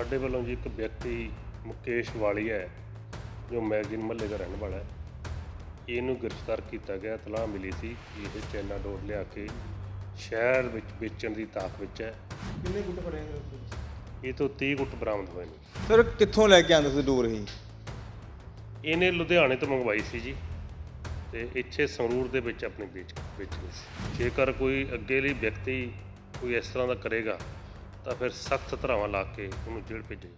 ਸਾਡੇ ਵੱਲੋਂ ਜੀ ਇੱਕ ਵਿਅਕਤੀ ਮੁਕੇਸ਼ ਵਾਲੀਆ ਹੈ ਜੋ ਮੈਗਜ਼ੀਨ ਮਹੱਲੇ ਦਾ ਰਹਿਣ ਵਾਲਾ ਹੈ। ਇਹਨੂੰ ਗ੍ਰਿਫਤਾਰ ਕੀਤਾ ਗਿਆ ਤਲਾਹ ਮਿਲੀ ਸੀ ਕਿ ਇਹ ਚੈਨਾ ਡੋਰ ਲਿਆ ਕੇ ਸ਼ਹਿਰ ਵਿੱਚ ਵੇਚਣ ਦੀ ਤਾਕ ਵਿੱਚ ਹੈ। ਕਿੰਨੇ ਗੁੱਟ ਫੜੇ ਨੇ ਇਹ ਤੋਂ 30 ਗੁੱਟ ਬਰਾਮਦ ਹੋਏ ਨੇ। ਸਰ ਕਿੱਥੋਂ ਲੈ ਕੇ ਆਂਦੇ ਸੀ ਡੋਰ ਇਹ? ਇਹਨੇ ਲੁਧਿਆਣੇ ਤੋਂ ਮੰਗਵਾਈ ਸੀ ਜੀ ਤੇ ਇੱਥੇ ਸੰਗਰੂਰ ਦੇ ਵਿੱਚ ਆਪਣੀ ਵੇਚ ਵੇਚਣੀ ਸੀ। ਜੇਕਰ ਕੋਈ ਅੱਗੇ ਲਈ ਵਿਅਕਤੀ ਕੋਈ ਇਸ ਤਰ੍ਹਾਂ ਦਾ ਕਰੇਗਾ ਤਾਂ ਫਿਰ ਸਖਤ ਧਾਰਾਵਾਂ ਲਾ ਕੇ ਉਹਨੂੰ ਜੇਲ੍ਹ ਭੇਜੇ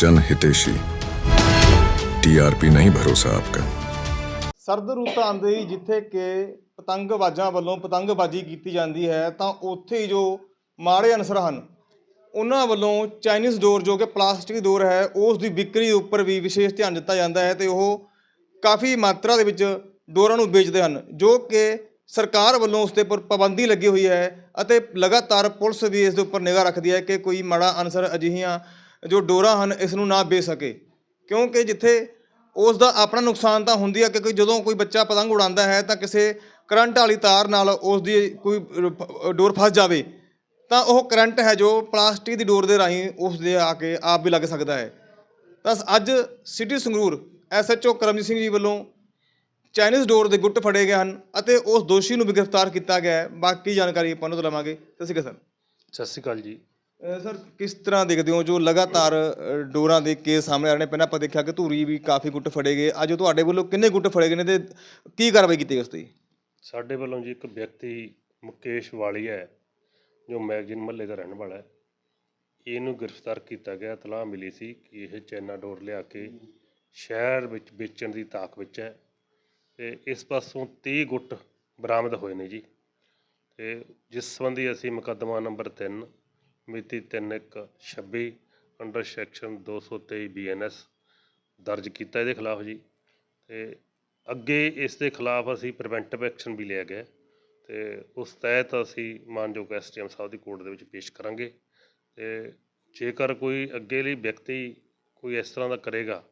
जन हितेशी टीआरपी नहीं भरोसा आपका ਸਰਦ ਰੁੱਤ ਆਂਦੇ ਹੀ ਜਿੱਥੇ ਕਿ ਪਤੰਗਬਾਜ਼ਾਂ ਵੱਲੋਂ ਪਤੰਗਬਾਜ਼ੀ ਕੀਤੀ ਜਾਂਦੀ ਹੈ ਤਾਂ ਉੱਥੇ ਹੀ ਜੋ ਮਾੜੇ ਅਨਸਰ ਹਨ ਉਹਨਾਂ ਵੱਲੋਂ ਚਾਈਨੀਜ਼ ਡੋਰ ਜੋ ਕਿ ਪਲਾਸਟਿਕ ਡੋਰ ਹੈ ਉਸ ਦੀ ਵਿਕਰੀ ਉੱਪਰ ਵੀ ਵਿਸ਼ੇਸ਼ ਧਿਆਨ ਦਿੱਤਾ ਜਾਂਦਾ ਹੈ ਤੇ ਉਹ ਕਾਫੀ ਮਾਤਰਾ ਦੇ ਵਿੱਚ ਡੋਰਾਂ ਨੂੰ ਵੇਚਦੇ ਹਨ, ਜੋ ਕਿ ਸਰਕਾਰ ਵੱਲੋਂ ਉਸ ਦੇ ਉੱਪਰ ਪਾਬੰਦੀ ਲੱਗੀ ਹੋਈ ਹੈ ਅਤੇ ਲਗਾਤਾਰ ਪੁਲਿਸ ਵੀ ਇਸ ਦੇ ਉੱਪਰ ਨਿਗਾਹ ਰੱਖਦੀ ਹੈ ਕਿ ਕੋਈ ਮਾੜਾ ਅਨਸਰ ਅਜਿਹੀਆਂ ਜੋ ਡੋਰਾਂ ਹਨ, ਇਸ ਨੂੰ ਨਾ ਵੇਚ ਸਕੇ। ਕਿਉਂਕਿ ਜਿੱਥੇ ਉਸ ਦਾ ਆਪਣਾ ਨੁਕਸਾਨ ਤਾਂ ਹੁੰਦੀ ਹੈ ਕਿ ਜਦੋਂ ਕੋਈ ਬੱਚਾ ਪਤੰਗ ਉਡਾਉਂਦਾ ਹੈ ਤਾਂ ਕਿਸੇ ਕਰੰਟ ਵਾਲੀ ਤਾਰ ਨਾਲ ਉਸ ਦੀ ਕੋਈ ਡੋਰ ਫਸ ਜਾਵੇ, ਤਾਂ ਉਹ ਕਰੰਟ ਹੈ ਜੋ ਪਲਾਸਟਿਕ ਦੀ ਡੋਰ ਦੇ ਰਾਹੀਂ ਉਸ ਦੇ ਆ ਕੇ ਆਪ ਵੀ ਲੱਗ ਸਕਦਾ ਹੈ। ਤਾਂ ਅੱਜ ਸਿਟੀ ਸੰਗਰੂਰ ਐਸਐਚਓ ਕਰਮਜੀਤ ਸਿੰਘ ਜੀ ਵੱਲੋਂ ਚਾਈਨੀਜ਼ ਡੋਰ ਦੇ ਗੁੱਟ ਫੜੇ ਗਏ ਹਨ ਅਤੇ ਉਸ ਦੋਸ਼ੀ ਨੂੰ ਵੀ ਗ੍ਰਿਫਤਾਰ ਕੀਤਾ ਗਿਆ ਹੈ। ਬਾਕੀ ਜਾਣਕਾਰੀ ਆਪਾਂ ਨੂੰ ਲਵਾਂਗੇ ਸਤਿ ਸ਼੍ਰੀ ਅਕਾਲ ਸਤਿ ਸ਼੍ਰੀ ਅਕਾਲ ਜੀ। ਸਰ ਸਰ ਕਿਸ ਤਰ੍ਹਾਂ ਦੇਖਦੇ ਹੋ ਜੋ ਲਗਾਤਾਰ ਡੋਰਾਂ ਦੇ ਕੇਸ ਸਾਹਮਣੇ ਆ ਰਹੇ ਨੇ? ਪਹਿਲਾਂ ਆਪਾਂ ਦੇਖਿਆ ਕਿ ਧੂਰੀ ਵੀ ਕਾਫੀ ਗੁੱਟ ਫੜੇ ਗਏ। ਅੱਜ ਤੁਹਾਡੇ ਵੱਲੋਂ ਕਿੰਨੇ ਗੁੱਟ ਫੜੇ ਗਏ ਨੇ ਤੇ ਕੀ ਕਾਰਵਾਈ ਕੀਤੀ ਗਈ ਉਸ ਤੇ? ਸਾਡੇ ਵੱਲੋਂ ਜੀ ਇੱਕ ਵਿਅਕਤੀ ਮੁਕੇਸ਼ ਵਾਲੀਆ ਹੈ ਜੋ ਮੈਗਜ਼ੀਨ ਮਹੱਲੇ ਦਾ ਰਹਿਣ ਵਾਲਾ ਹੈ। ਇਹਨੂੰ ਗ੍ਰਿਫਤਾਰ ਕੀਤਾ ਗਿਆ। ਤਲਾਹ ਮਿਲੀ ਸੀ ਕਿ ਇਹ ਚੈਨਾ ਡੋਰ ਲਿਆ ਕੇ ਸ਼ਹਿਰ ਵਿੱਚ ਵੇਚਣ ਦੀ ਤਾਕ ਵਿੱਚ ਹੈ। ਤੇ ਇਸ ਪਾਸੋਂ 30 ਗੁੱਟ ਬਰਾਮਦ ਹੋਏ ਨੇ ਜੀ। ਤੇ ਜਿਸ ਸੰਬੰਧੀ ਅਸੀਂ ਮੁਕੱਦਮਾ ਨੰਬਰ 3 ਮਿਤੀ 3126 ਅੰਡਰ ਸੈਕਸ਼ਨ 223 ਬੀਐਨਐਸ ਦਰਜ ਕੀਤਾ ਇਹਦੇ ਖਿਲਾਫ ਜੀ। ਤੇ ਅੱਗੇ ਇਸ ਦੇ ਖਿਲਾਫ ਅਸੀਂ ਪ੍ਰੀਵੈਂਟਿਵ ਐਕਸ਼ਨ ਵੀ ਲਿਆ ਗਿਆ। ਤੇ ਉਸ ਤਹਿਤ ਅਸੀਂ ਮਾਨਯੋਗ ਐਸਟੀਐਮ ਸਾਹਿਬ ਦੀ ਕੋਰਟ ਦੇ ਵਿੱਚ ਪੇਸ਼ ਕਰਾਂਗੇ। ਤੇ ਜੇਕਰ ਕੋਈ ਅੱਗੇ ਲਈ ਵਿਅਕਤੀ ਕੋਈ ਇਸ ਤਰ੍ਹਾਂ ਦਾ ਕਰੇਗਾ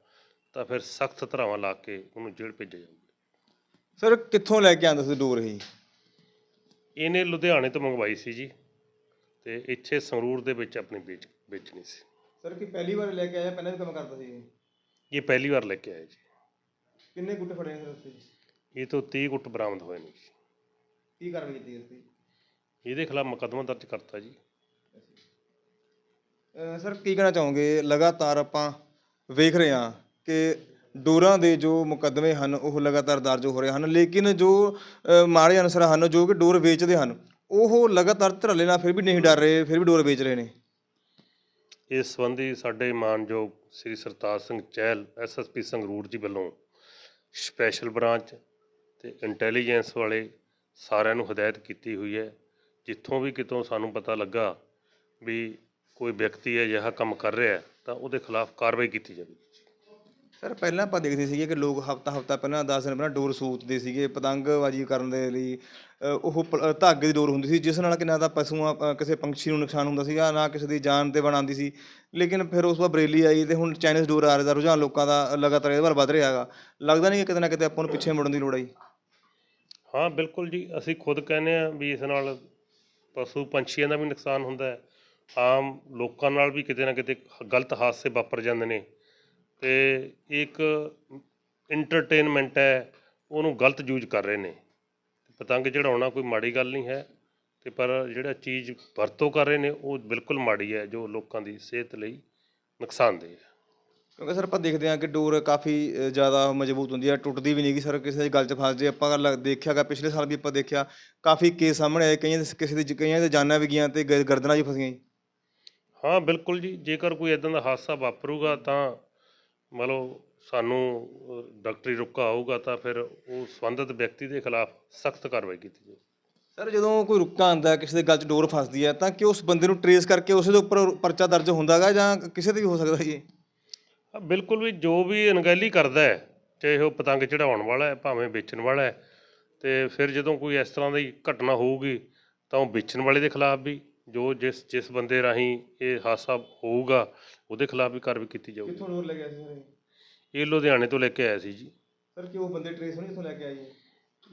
ਤਾਂ ਫਿਰ ਸਖਤ ਧਾਰਾਵਾਂ ਲਾ ਕੇ ਉਹਨੂੰ ਜੇਲ੍ਹ ਭੇਜਿਆ ਜਾਊਗਾ। ਸਰ ਕਿੱਥੋਂ ਲੈ ਕੇ ਆਂਦੇ ਸੀ ਡੋਰ ਇਹ ਇਹਨੇ ਲੁਧਿਆਣੇ ਤੋਂ ਮੰਗਵਾਈ ਸੀ ਜੀ ਤੇ ਇੱਥੇ ਸੰਗਰੂਰ ਦੇ ਵਿੱਚ ਆਪਣੀ ਵੇਚ ਵੇਚਣੀ ਸੀ। ਸਰ ਕੀ ਪਹਿਲੀ ਵਾਰ ਲੈ ਕੇ ਆਇਆ ਪਹਿਲਾਂ ਵੀ ਕੰਮ ਕਰਦਾ ਸੀ ਇਹ? ਪਹਿਲੀ ਵਾਰ ਲੈ ਕੇ ਆਏ ਜੀ। ਕਿੰਨੇ ਗੁੱਟ ਫੜੇ ਨੇ ਉੱਥੇ? ਇਹ ਤੋਂ 30 ਗੁੱਟ ਬਰਾਮਦ ਹੋਏ ਨੇ ਜੀ। ਕੀ ਕਾਰਵਾਈ ਕੀਤੀ ਉਸ ਤੇ ਇਹਦੇ ਖਿਲਾਫ ਮੁਕੱਦਮਾ ਦਰਜ ਕਰਤਾ ਜੀ। ਸਰ ਕੀ ਕਹਿਣਾ ਚਾਹੋਗੇ? ਲਗਾਤਾਰ ਆਪਾਂ ਵੇਖ ਰਹੇ ਹਾਂ ਕਿ ਡੋਰਾਂ ਦੇ ਜੋ ਮੁਕੱਦਮੇ ਹਨ, ਉਹ ਲਗਾਤਾਰ ਦਰਜ ਹੋ ਰਹੇ ਹਨ। ਲੇਕਿਨ ਜੋ ਮਾੜੇ ਅਨਸਰ ਹਨ, ਜੋ ਕਿ ਡੋਰ ਵੇਚਦੇ ਹਨ, ਉਹ ਲਗਾਤਾਰ ਧਰਲੇ ਨਾਲ ਫਿਰ ਵੀ ਨਹੀਂ ਡਰ ਰਹੇ, ਫਿਰ ਵੀ ਡੋਰ ਵੇਚ ਰਹੇ ਨੇ। ਇਸ ਸੰਬੰਧੀ ਸਾਡੇ ਮਾਨਯੋਗ ਸ੍ਰੀ ਸਰਤਾਜ ਸਿੰਘ ਚਹਿਲ ਐਸਐਸਪੀ ਸੰਗਰੂਰ ਜੀ ਵੱਲੋਂ ਸਪੈਸ਼ਲ ਬ੍ਰਾਂਚ ਤੇ ਇੰਟੈਲੀਜੈਂਸ ਵਾਲੇ ਸਾਰਿਆਂ ਨੂੰ ਹਦਾਇਤ ਕੀਤੀ ਹੋਈ ਹੈ, ਜਿੱਥੋਂ ਵੀ ਕਿਤੋਂ ਸਾਨੂੰ ਪਤਾ ਲੱਗਾ ਵੀ ਕੋਈ ਵਿਅਕਤੀ ਹੈ ਅਜਿਹਾ ਕੰਮ ਕਰ ਰਿਹਾ ਤਾਂ ਉਹਦੇ ਖਿਲਾਫ ਕਾਰਵਾਈ ਕੀਤੀ ਜਾਵੇ ਸਰ ਪਹਿਲਾਂ ਆਪਾਂ ਦੇਖਦੇ ਸੀਗੇ ਕਿ ਲੋਕ ਹਫਤਾ ਹਫਤਾ ਪਹਿਲਾਂ 10 ਦਿਨ ਪਹਿਲਾਂ ਡੋਰ ਸੂਤਦੇ ਸੀਗੇ ਪਤੰਗਬਾਜ਼ੀ ਕਰਨ ਦੇ ਲਈ। ਅ, ਉਹ ਪ- ਧਾਗੇ ਦੀ ਡੋਰ ਹੁੰਦੀ ਸੀ ਜਿਸ ਨਾਲ ਕਿ ਨਾ ਤਾਂ ਪਸ਼ੂਆਂ ਅ, ਕਿਸੇ ਪੰਛੀ ਨੂੰ ਨੁਕਸਾਨ ਹੁੰਦਾ ਸੀਗਾ ਨਾ ਕਿਸੇ ਦੀ ਜਾਨ ਤੇ ਬਣਾਉਂਦੀ ਸੀ। ਲੇਕਿਨ ਫਿਰ ਉਸ ਤੋਂ ਬਾਅਦ ਬਰੇਲੀ ਆਈ ਤੇ ਹੁਣ ਚਾਈਨੀਜ਼ ਡੋਰ ਆ ਰਿਹਾ ਦਾ ਰੁਝਾਨ ਲੋਕਾਂ ਦਾ ਲਗਾਤਾਰ ਇਹਦੇ ਵੱਲ ਵੱਧ ਰਿਹਾ ਹੈਗਾ। ਲੱਗਦਾ ਨਹੀਂ ਕਿ ਕਿਤੇ ਨਾ ਕਿਤੇ ਆਪਾਂ ਨੂੰ ਪਿੱਛੇ ਮੁੜਨ ਦੀ ਲੋੜ ਆਈ। ਹਾਂ ਬਿਲਕੁਲ ਜੀ। ਅਸੀਂ ਖੁਦ ਕਹਿੰਦੇ ਆ ਵੀ ਇਸ ਨਾਲ ਪਸ਼ੂ ਪੰਛੀਆਂ ਦਾ ਵੀ ਨੁਕਸਾਨ ਹੁੰਦਾ ਹੈ। ਆਮ ਲੋਕਾਂ ਨਾਲ ਵੀ ਕਿਤੇ ਨਾ ਕਿਤੇ ਗਲਤ ਹਾਦਸੇ ਵਾਪਰ ਜਾਂਦੇ ਨੇ। ਤੇ ਇੱਕ ਇੰਟਰਟੇਨਮੈਂਟ ਹੈ ਉਹਨੂੰ ਗਲਤ ਯੂਜ਼ ਕਰ ਰਹੇ ਨੇ। ਪਤੰਗ ਚੜਾਉਣਾ ਕੋਈ ਮਾੜੀ ਗੱਲ ਨਹੀਂ ਹੈ ਤੇ ਪਰ ਜਿਹੜਾ ਚੀਜ਼ ਵਰਤੋਂ ਕਰ ਰਹੇ ਨੇ ਉਹ ਬਿਲਕੁਲ ਮਾੜੀ ਹੈ ਜੋ ਲੋਕਾਂ ਦੀ ਸਿਹਤ ਲਈ ਨੁਕਸਾਨਦੇਹ ਹੈ। ਕਿਉਂਕਿ ਸਰ ਆਪਾਂ ਦੇਖਦੇ ਹਾਂ ਕਿ ਡੋਰ ਕਾਫੀ ਜ਼ਿਆਦਾ ਮਜ਼ਬੂਤ ਹੁੰਦੀ ਹੈ ਟੁੱਟਦੀ ਵੀ ਨਹੀਂਗੀ ਸਰ ਕਿਸੇ ਦੀ ਗੱਲ 'ਚ ਫਸ ਜੇ। ਆਪਾਂ ਲ- ਦੇਖਿਆਗਾ ਪਿਛਲੇ ਸਾਲ ਵੀ ਆਪਾਂ ਦੇਖਿਆ ਕਾਫੀ ਕੇਸ ਸਾਹਮਣੇ ਆਏ ਕਈਆਂ ਦੇ ਕਿਸੇ ਦੀ ਕਈਆਂ ਦੇ ਜਾਨਾਂ ਵੀ ਗਈਆਂ ਤੇ ਗਰਦਨਾਂ 'ਚ ਫਸੀਆਂ ਹਾਂ ਬਿਲਕੁਲ ਜੀ। ਜੇਕਰ ਕੋਈ ਇਦਾਂ ਦਾ ਹਾਦਸਾ ਵਾਪਰੂਗਾ ਤਾਂ ਮੰਨ ਲਓ ਸਾਨੂੰ ਡਾਕਟਰੀ ਰੁਕਾ ਆਊਗਾ ਤਾਂ ਫਿਰ ਉਹ ਸੰਬੰਧਿਤ ਵਿਅਕਤੀ ਦੇ ਖਿਲਾਫ ਸਖਤ ਕਾਰਵਾਈ ਕੀਤੀ ਜਾਵੇ ਸਰ ਜਦੋਂ ਕੋਈ ਰੁੱਕਾ ਆਂਦਾ ਕਿਸੇ ਦੇ ਗੱਲ 'ਚ ਡੋਰ ਫਸਦੀ ਹੈ ਤਾਂ ਕਿ ਉਸ ਬੰਦੇ ਨੂੰ ਟਰੇਸ ਕਰਕੇ ਉਸੇ ਦੇ ਉੱਪਰ ਪਰਚਾ ਦਰਜ ਹੁੰਦਾਗਾ ਜਾਂ ਕਿਸੇ ਤੇ ਵੀ ਹੋ ਸਕਦਾ ਜੀ? ਬਿਲਕੁਲ ਵੀ ਜੋ ਵੀ ਅਣਗਹਿਲੀ ਕਰਦਾ ਹੈ ਚਾਹੇ ਉਹ ਪਤੰਗ ਚੜਾਉਣ ਵਾਲਾ ਹੈ ਭਾਵੇਂ ਵੇਚਣ ਵਾਲਾ ਹੈ ਤੇ ਫਿਰ ਜਦੋਂ ਕੋਈ ਇਸ ਤਰ੍ਹਾਂ ਦੀ ਘਟਨਾ ਹੋਊਗੀ ਤਾਂ ਉਹ ਵੇਚਣ ਵਾਲੇ ਦੇ ਖਿਲਾਫ ਵੀ ਜੋ ਜਿਸ ਜਿਸ ਬੰਦੇ ਰਾਹੀਂ ਇਹ ਹਾਦਸਾ ਹੋਊਗਾ ਉਹਦੇ ਖਿਲਾਫ ਵੀ ਕਾਰਵਾਈ ਕੀਤੀ ਜਾਊਗੀ। ਕਿੱਥੋਂ ਡੋਰ ਲੈ ਗਿਆ ਸੀ ਸਰ? ਇਹ ਲੁਧਿਆਣੇ ਤੋਂ ਲੈ ਕੇ ਆਇਆ ਸੀ ਜੀ। ਸਰ ਕਿ ਉਹ ਬੰਦੇ ਟਰੇਸ ਹੋਣੀ ਕਿੱਥੋਂ ਲੈ ਕੇ ਆਏ ਜੀ?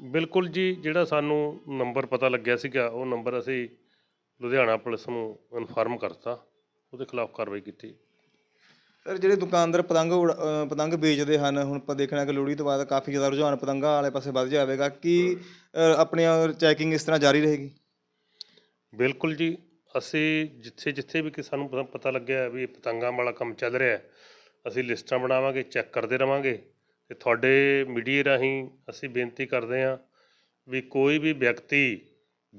ਬਿਲਕੁਲ ਜੀ ਜਿਹੜਾ ਸਾਨੂੰ ਨੰਬਰ ਪਤਾ ਲੱਗਿਆ ਸੀਗਾ ਉਹ ਨੰਬਰ ਅਸੀਂ ਲੁਧਿਆਣਾ ਪੁਲਿਸ ਨੂੰ ਇਨਫਾਰਮ ਕਰਤਾ। ਉਹਦੇ ਖਿਲਾਫ ਕਾਰਵਾਈ ਕੀਤੀ। ਸਰ ਜਿਹੜੇ ਦੁਕਾਨਦਾਰ ਪਤੰਗ ਉਡਾ- ਪਤੰਗ ਵੇਚਦੇ ਹਨ ਹੁਣ ਆਪਾਂ ਦੇਖਣਾ ਕਿ ਲੋਹੜੀ ਤੋਂ ਬਾਅਦ ਕਾਫੀ ਜ਼ਿਆਦਾ ਰੁਝਾਨ ਪਤੰਗਾਂ ਵਾਲੇ ਪਾਸੇ ਵੱਧ ਜਾਵੇਗਾ। ਕੀ ਆਪਣੀ ਚੈਕਿੰਗ ਇਸ ਤਰ੍ਹਾਂ ਜਾਰੀ ਰਹੇਗੀ? ਬਿਲਕੁਲ ਜੀ ਅਸੀਂ ਜਿੱਥੇ ਜਿੱਥੇ ਵੀ ਕਿ ਸਾਨੂੰ ਪਤਾ- ਪਤਾ ਲੱਗਿਆ ਵੀ ਇਹ ਪਤੰਗਾਂ ਵਾਲਾ ਕੰਮ ਚੱਲ ਰਿਹਾ ਹੈ ਅਸੀਂ ਲਿਸਟਾਂ ਬਣਾਵਾਂਗੇ ਚੈੱਕ ਕਰਦੇ ਰਵਾਂਗੇ ਤੇ ਤੁਹਾਡੇ ਮੀਡੀਆ ਰਾਹੀਂ ਅਸੀਂ ਬੇਨਤੀ ਕਰਦੇ ਹਾਂ ਵੀ ਕੋਈ ਵੀ ਵਿਅਕਤੀ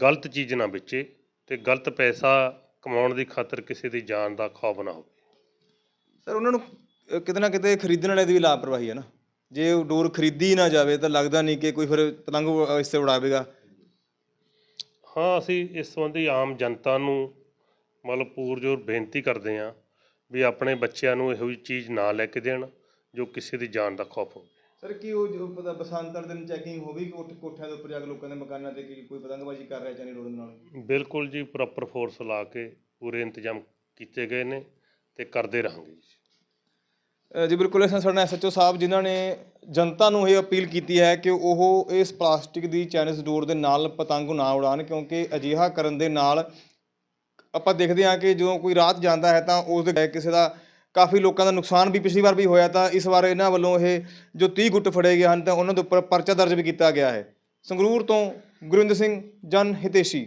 ਗਲਤ ਚੀਜ਼ ਨਾ ਵੇਚੇ ਤੇ ਗਲਤ ਪੈਸਾ ਕਮਾਉਣ ਦੀ ਖਾਤਰ ਕਿਸੇ ਦੀ ਜਾਨ ਦਾ ਖੌਫ ਨਾ ਹੋਵੇ। ਸਰ ਉਹਨਾਂ ਨੂੰ ਅਹ, ਕਿਤੇ ਨਾ ਕਿਤੇ ਖਰੀਦਣ ਵਾਲੇ ਦੀ ਵੀ ਲਾਪਰਵਾਹੀ ਹੈ ਨਾ। ਜੇ ਉਹ ਡੋਰ ਖਰੀਦੀ ਨਾ ਜਾਵੇ ਤਾਂ ਲੱਗਦਾ ਨਹੀਂ ਕਿ ਕੋਈ ਫਿਰ ਪਤੰਗ ਅਹ, ਇਸ ਤੇ ਉਡਾਵੇਗਾ। ਹਾਂ ਅਸੀਂ ਇਸ ਸੰਬੰਧੀ ਆਮ ਜਨਤਾ ਨੂੰ ਮਤਲਬ ਪੂਰਜੋਰ ਬੇਨਤੀ ਕਰਦੇ ਹਾਂ ਵੀ ਆਪਣੇ ਬੱਚਿਆਂ ਨੂੰ ਇਹੋ ਜਿਹੀ ਚੀਜ਼ ਨਾ ਲੈ ਕੇ ਦੇਣ ਜੋ ਕਿਸੇ ਦੀ ਜਾਨ ਦਾ ਖੌਫ ਹੋਵੇ। ਸਰ ਕੀ ਉਹ ਜੋ ਪਤਾ ਬਸੰਤਰ ਦਿਨ ਚੈਕਿੰਗ ਹੋਵੇਗੀ ਕੋਠ ਕੋਠਿਆਂ ਦੇ ਉੱਪਰ ਜਾ ਕੇ ਲੋਕਾਂ ਦੇ ਮਕਾਨਾਂ ਤੇ ਕਿ ਕੋਈ ਪਤੰਗਬਾਜ਼ੀ ਕਰ ਰਿਹਾ ਚਾਨੀ ਰੋਡ ਦੇ ਨਾਲ ਬਿਲਕੁਲ ਜੀ ਪ੍ਰੋਪਰ ਫੋਰਸ ਲਾ ਕੇ ਪੂਰੇ ਇੰਤਜ਼ਾਮ ਕੀਤੇ ਗਏ ਨੇ ਤੇ ਕਰਦੇ ਰਹਾਂਗੇ ਜੀ। ਜੀ ਬਿਲਕੁਲ, ਇਸ ਨਾਲ ਸਾਡੇ ਨਾਲ ਐਸਐਚਓ ਸਾਹਿਬ ਜਿਨ੍ਹਾਂ ਨੇ ਜਨਤਾ ਨੂੰ ਇਹ ਅਪੀਲ ਕੀਤੀ ਹੈ ਕਿ ਉਹ ਇਸ ਪਲਾਸਟਿਕ ਦੀ ਚਾਈਨੀਜ਼ ਡੋਰ ਦੇ ਨਾਲ ਪਤੰਗ ਨਾ ਉਡਾਣ ਕਿਉਂਕਿ ਅਜਿਹਾ ਕਰਨ ਦੇ ਨਾਲ ਆਪਾਂ ਦੇਖਦੇ ਹਾਂ ਕਿ ਜਦੋਂ ਕੋਈ ਰਾਤ ਜਾਂਦਾ ਹੈ ਤਾਂ ਉਸ ਦੇ ਕਿਸੇ ਦਾ ਕਾਫੀ ਲੋਕਾਂ ਦਾ ਨੁਕਸਾਨ ਵੀ ਪਿਛਲੀ ਵਾਰ ਵੀ ਹੋਇਆ ਤਾਂ ਇਸ ਵਾਰ ਇਹਨਾਂ ਵੱਲੋਂ ਇਹ ਜੋ 30 ਗੁੱਟ ਫੜੇ ਗਏ ਹਨ ਤਾਂ ਉਹਨਾਂ ਦੇ ਉੱਪਰ ਪਰਚਾ ਦਰਜ ਵੀ ਕੀਤਾ ਗਿਆ ਹੈ। ਸੰਗਰੂਰ ਤੋਂ ਗੁਰਿੰਦਰ ਸਿੰਘ, ਜਨ ਹਿਤੇਸ਼ੀ।